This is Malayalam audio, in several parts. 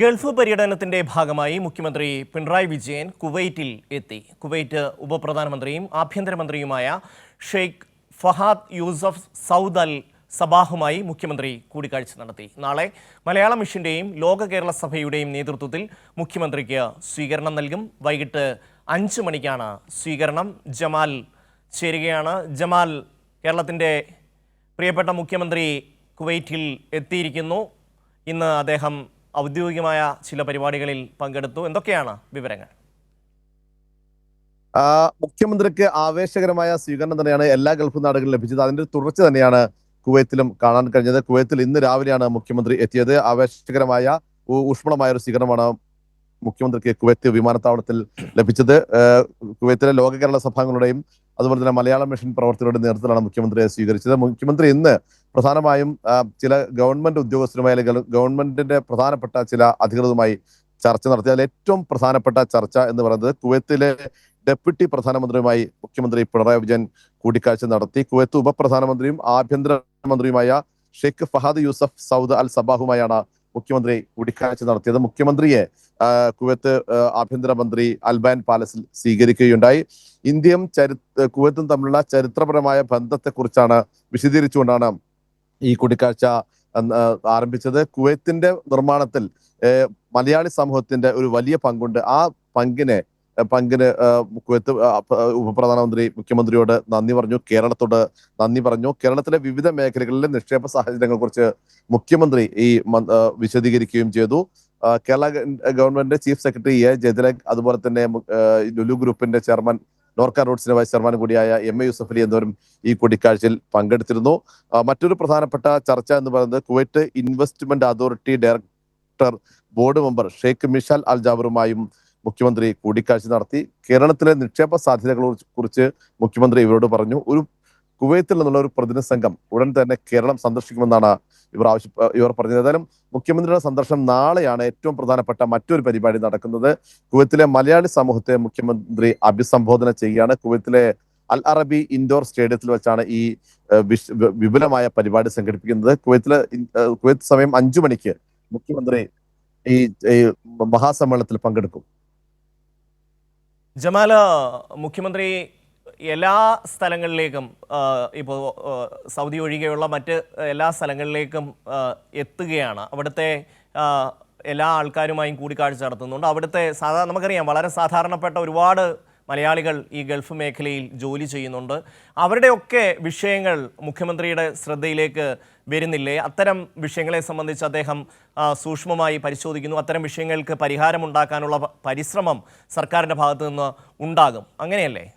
ഗൾഫ് പര്യടനത്തിന്റെ ഭാഗമായി മുഖ്യമന്ത്രി പിണറായി വിജയൻ കുവൈറ്റിൽ എത്തി. കുവൈറ്റ് ഉപപ്രധാനമന്ത്രിയും ആഭ്യന്തരമന്ത്രിയുമായ Sheikh Fahad Yousef Saud Al സബാഹുമായി മുഖ്യമന്ത്രി കൂടിക്കാഴ്ച നടത്തി. നാളെ മലയാള മിഷന്റെയും ലോക കേരള സഭയുടെയും നേതൃത്വത്തിൽ മുഖ്യമന്ത്രിക്ക് സ്വീകരണം നൽകും. വൈകിട്ട് അഞ്ച് മണിക്കാണ് സ്വീകരണം. ജമാൽ ചേരുകയാണ്. ജമാൽ കേരളത്തിന്റെ പ്രിയപ്പെട്ട മുഖ്യമന്ത്രി കുവൈറ്റിൽ എത്തിയിരിക്കുന്നു. ഇന്ന് അദ്ദേഹം ഔദ്യോഗികമായ ചില പരിപാടികളിൽ പങ്കെടുത്തു. എന്തൊക്കെയാണ് വിവരങ്ങൾ? മുഖ്യമന്ത്രിക്ക് ആവേശകരമായ സ്വീകരണം തന്നെയാണ് എല്ലാ ഗൾഫ് നാടുകളിലും ലഭിച്ചത്. അതിന്റെ തുടർച്ച തന്നെയാണ് കുവൈത്തിലും കാണാൻ കഴിഞ്ഞത്. കുവൈത്തിൽ ഇന്ന് രാവിലെയാണ് മുഖ്യമന്ത്രി എത്തിയത്. ആവേശകരമായ ഊഷ്മളമായ ഒരു സ്വീകരണമാണ് മുഖ്യമന്ത്രിക്ക് കുവൈത്ത് വിമാനത്താവളത്തിൽ ലഭിച്ചത്. കുവൈത്തിലെ ലോക കേരള സഭാംഗങ്ങളുടെയും അതുപോലെ തന്നെ മലയാളം മിഷൻ പ്രവർത്തകരുടെ നേതൃത്വത്തിലാണ് മുഖ്യമന്ത്രിയെ സ്വീകരിച്ചത്. മുഖ്യമന്ത്രി ഇന്ന് പ്രധാനമായും ചില ഗവൺമെന്റ് ഉദ്യോഗസ്ഥരുമായി അല്ലെങ്കിൽ ഗവൺമെന്റിന്റെ പ്രധാനപ്പെട്ട ചില അധികൃതരുമായി ചർച്ച നടത്തി അതിൽ ഏറ്റവും പ്രധാനപ്പെട്ട ചർച്ച എന്ന് പറയുന്നത് കുവൈത്തിലെ ഡെപ്യൂട്ടി പ്രധാനമന്ത്രിയുമായി മുഖ്യമന്ത്രി പിണറായി വിജയൻ കൂടിക്കാഴ്ച നടത്തി. കുവൈത്ത് ഉപപ്രധാനമന്ത്രിയും ആഭ്യന്തര ആഭ്യന്തരമന്ത്രിയുമായ Sheikh Fahad Yousef Saud Al സബാഹുമായാണ് മുഖ്യമന്ത്രി കൂടിക്കാഴ്ച നടത്തിയത്. മുഖ്യമന്ത്രിയെ കുവൈത്ത് ആഭ്യന്തരമന്ത്രി അൽബാൻ പാലസിൽ സ്വീകരിക്കുകയുണ്ടായി. ഇന്ത്യയും ചരി കുവൈത്തും തമ്മിലുള്ള ചരിത്രപരമായ ബന്ധത്തെക്കുറിച്ചാണ് വിശദീകരിച്ചുകൊണ്ടാണ് ഈ കൂടിക്കാഴ്ച ആരംഭിച്ചത് കുവൈത്തിന്റെ നിർമ്മാണത്തിൽ മലയാളി സമൂഹത്തിന്റെ ഒരു വലിയ പങ്കുണ്ട്. ആ പങ്കിനെ പങ്കിന് കുവൈത്ത് ഉപപ്രധാനമന്ത്രി മുഖ്യമന്ത്രിയോട് നന്ദി പറഞ്ഞു. കേരളത്തോട് നന്ദി പറഞ്ഞു. കേരളത്തിലെ വിവിധ മേഖലകളിലെ നിക്ഷേപ സാഹചര്യങ്ങളെ കുറിച്ച് മുഖ്യമന്ത്രി ഈ വിശദീകരിക്കുകയും ചെയ്തു. കേരള ഗവൺമെന്റിന്റെ government chief secretary A Jayathilak അതുപോലെ തന്നെ ലുലു ഗ്രൂപ്പിന്റെ ചെയർമാൻ നോർക്ക റോഡ്സിന്റെ വൈസ് ചെയർമാൻ കൂടിയായ എം എ യൂസഫലി എന്നിവരും ഈ കൂടിക്കാഴ്ചയിൽ പങ്കെടുത്തിരുന്നു. മറ്റൊരു പ്രധാനപ്പെട്ട ചർച്ച എന്ന് പറയുന്നത് Kuwait investment authority director board member Sheikh Mishal Al ജാബറുമായും മുഖ്യമന്ത്രി കൂടിക്കാഴ്ച നടത്തി. കേരളത്തിലെ നിക്ഷേപ സാധ്യതകളെ കുറിച്ച് മുഖ്യമന്ത്രി ഇവരോട് പറഞ്ഞു. ഒരു കുവൈത്തിൽ നിന്നുള്ള ഒരു പ്രതിനിധി സംഘം ഉടൻ തന്നെ കേരളം സന്ദർശിക്കുമെന്നാണ് ഇവർ ആവശ്യ ഇവർ പറഞ്ഞത്. ഏതായാലും മുഖ്യമന്ത്രിയുടെ സന്ദർശനം നാളെയാണ് ഏറ്റവും പ്രധാനപ്പെട്ട മറ്റൊരു പരിപാടി നടക്കുന്നത്. കുവൈത്തിലെ മലയാളി സമൂഹത്തെ മുഖ്യമന്ത്രി അഭിസംബോധന ചെയ്യുകയാണ്. കുവൈത്തിലെ അൽ അറബി ഇൻഡോർ സ്റ്റേഡിയത്തിൽ വെച്ചാണ് ഈ വിപുലമായ പരിപാടി സംഘടിപ്പിക്കുന്നത്. കുവൈത്തിലെ കുവൈത്ത് സമയം അഞ്ചു മണിക്ക് മുഖ്യമന്ത്രി ഈ മഹാസമ്മേളനത്തിൽ പങ്കെടുക്കും. ജമാല മുഖ്യമന്ത്രി എല്ലാ സ്ഥലങ്ങളിലേക്കും ഇപ്പോൾ സൗദി ഒഴികെയുള്ള മറ്റ് എല്ലാ സ്ഥലങ്ങളിലേക്കും എത്തുകയാണ്. അവിടുത്തെ എല്ലാ ആൾക്കാരുമായും കൂടിക്കാഴ്ച നടത്തുന്നുണ്ട്. അവിടുത്തെ സാധാരണ നമുക്കറിയാം വളരെ സാധാരണപ്പെട്ട ഒരുപാട് മലയാളികൾ ഈ ഗൾഫ് മേഖലയിൽ ജോലി ചെയ്യുന്നുണ്ട്. അവരുടെയൊക്കെ വിഷയങ്ങൾ മുഖ്യമന്ത്രിയുടെ ശ്രദ്ധയിലേക്ക് വരുന്നില്ലേ? അത്തരം വിഷയങ്ങളെ സംബന്ധിച്ച് അദ്ദേഹം സൂക്ഷ്മമായി പരിശോധിക്കുന്നു. അത്തരം വിഷയങ്ങൾക്ക് പരിഹാരമുണ്ടാക്കാനുള്ള പരിശ്രമം സർക്കാരിന്റെ ഭാഗത്തു നിന്ന് ഉണ്ടാകും. അങ്ങനെയല്ലേ?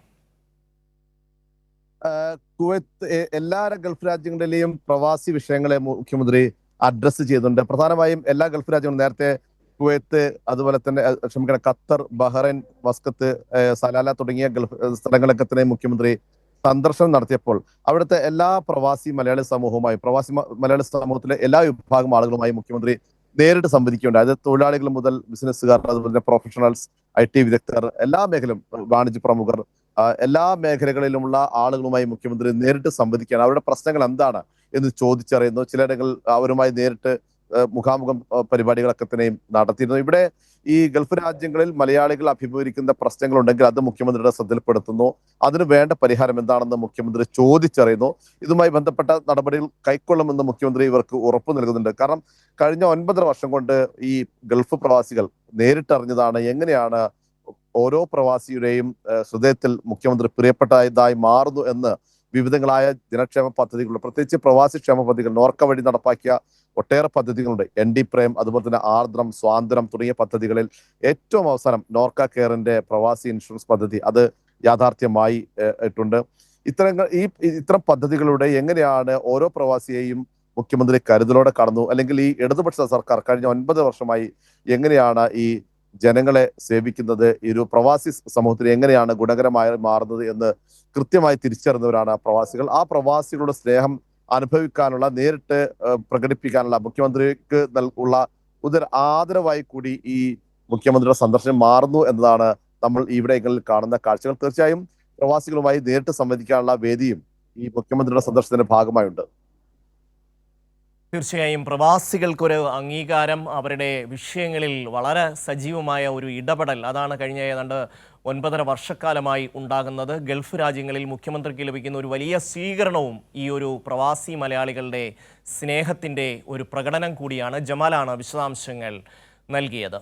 കുവൈത്ത് എല്ലാ ഗൾഫ് രാജ്യങ്ങളിലെയും പ്രവാസി വിഷയങ്ങളെ മുഖ്യമന്ത്രി അഡ്രസ്സ് ചെയ്തിട്ടുണ്ട്. പ്രധാനമായും എല്ലാ ഗൾഫ് രാജ്യങ്ങളും നേരത്തെ കുവൈത്ത് അതുപോലെ തന്നെ ക്ഷമിക്കണം ഖത്തർ ബഹ്റൈൻ മസ്കത്ത് സലാല തുടങ്ങിയ ഗൾഫ് സ്ഥലങ്ങളൊക്കെ തന്നെ മുഖ്യമന്ത്രി സന്ദർശനം നടത്തിയപ്പോൾ അവിടുത്തെ എല്ലാ പ്രവാസി മലയാളി സമൂഹവുമായി പ്രവാസി മലയാളി സമൂഹത്തിലെ എല്ലാ വിഭാഗം ആളുകളുമായി മുഖ്യമന്ത്രി നേരിട്ട് സംവദിക്കുകയുണ്ടായി. അത് തൊഴിലാളികൾ മുതൽ ബിസിനസ്സുകാർ അതുപോലെ തന്നെ പ്രൊഫഷണൽസ് ഐ ടി വിദഗ്ധർ എല്ലാ മേഖലയും വാണിജ്യ പ്രമുഖർ എല്ലാ മേഖലകളിലുമുള്ള ആളുകളുമായി മുഖ്യമന്ത്രി നേരിട്ട് സംവദിക്കുകയാണ്. അവരുടെ പ്രശ്നങ്ങൾ എന്താണ് എന്ന് ചോദിച്ചറിയുന്നു. ചിലയിടങ്ങൾ അവരുമായി നേരിട്ട് മുഖാമുഖം പരിപാടികളൊക്കെ തന്നെയും നടത്തിയിരുന്നു. ഇവിടെ ഈ ഗൾഫ് രാജ്യങ്ങളിൽ മലയാളികൾ അഭിമുഖീകരിക്കുന്ന പ്രശ്നങ്ങളുണ്ടെങ്കിൽ അത് മുഖ്യമന്ത്രിയുടെ ശ്രദ്ധയിൽപ്പെടുത്തുന്നു. അതിന് വേണ്ട പരിഹാരം എന്താണെന്ന് മുഖ്യമന്ത്രി ചോദിച്ചറിയുന്നു. ഇതുമായി ബന്ധപ്പെട്ട നടപടികൾ കൈക്കൊള്ളുമെന്ന് മുഖ്യമന്ത്രി ഇവർക്ക് ഉറപ്പ് നൽകുന്നുണ്ട്. കാരണം കഴിഞ്ഞ ഒൻപതര വർഷം കൊണ്ട് ഈ ഗൾഫ് പ്രവാസികൾ നേരിട്ടറിഞ്ഞതാണ് എങ്ങനെയാണ് ഓരോ പ്രവാസിയുടെയും ഹൃദയത്തിൽ മുഖ്യമന്ത്രി പ്രിയപ്പെട്ടതായി മാറുന്നു എന്ന് വിവിധങ്ങളായ ജനക്ഷേമ പദ്ധതികളുണ്ട്. പ്രത്യേകിച്ച് പ്രവാസി ക്ഷേമ പദ്ധതികൾ നോർക്ക വഴി നടപ്പാക്കിയ ഒട്ടേറെ പദ്ധതികളുണ്ട്. എൻ ഡി പ്രേം അതുപോലെ തന്നെ ആർദ്രം സ്വാതന്ത്ര്യം തുടങ്ങിയ പദ്ധതികളിൽ ഏറ്റവും അവസാനം നോർക്ക കെയറിന്റെ പ്രവാസി ഇൻഷുറൻസ് പദ്ധതി അത് യാഥാർത്ഥ്യമായി ഇട്ടുണ്ട്. ഇത്തരം ഈ ഇത്തരം പദ്ധതികളുടെ എങ്ങനെയാണ് ഓരോ പ്രവാസിയെയും മുഖ്യമന്ത്രി കരുതലോടെ കടന്നു? അല്ലെങ്കിൽ ഈ ഇടതുപക്ഷ സർക്കാർ കഴിഞ്ഞ ഒൻപത് വർഷമായി എങ്ങനെയാണ് ഈ ജനങ്ങളെ സേവിക്കുന്നത് ഈ ഒരു പ്രവാസി സമൂഹത്തിന് എങ്ങനെയാണ് ഗുണകരമായി മാറുന്നത് എന്ന് കൃത്യമായി തിരിച്ചറിഞ്ഞവരാണ് പ്രവാസികൾ. ആ പ്രവാസികളുടെ സ്നേഹം അനുഭവിക്കാനുള്ള നേരിട്ട് പ്രകടിപ്പിക്കാനുള്ള മുഖ്യമന്ത്രിക്ക് ഉള്ള ഉദര ആദരവായി കൂടി ഈ മുഖ്യമന്ത്രിയുടെ സന്ദർശനം മാറുന്നു എന്നതാണ് നമ്മൾ ഇവിടെങ്ങളിൽ കാണുന്ന കാഴ്ചകൾ. തീർച്ചയായും പ്രവാസികളുമായി നേരിട്ട് സംവദിക്കാനുള്ള വേദിയും ഈ മുഖ്യമന്ത്രിയുടെ സന്ദർശനത്തിന്റെ ഭാഗമായുണ്ട്. തീർച്ചയായും പ്രവാസികൾക്കൊരു അംഗീകാരം അവരുടെ വിഷയങ്ങളിൽ വളരെ സജീവമായ ഒരു ഇടപെടൽ. അതാണ് കഴിഞ്ഞ ഏതാണ്ട് ഒൻപതര വർഷക്കാലമായി ഉണ്ടാകുന്നത്. ഗൾഫ് രാജ്യങ്ങളിൽ മുഖ്യമന്ത്രിക്ക് ലഭിക്കുന്ന ഒരു വലിയ സ്വീകരണവും ഈ ഒരു പ്രവാസി മലയാളികളുടെ സ്നേഹത്തിന്റെ ഒരു പ്രകടനം കൂടിയാണ് ജമാലാണ് വിശദാംശങ്ങൾ നൽകിയത്.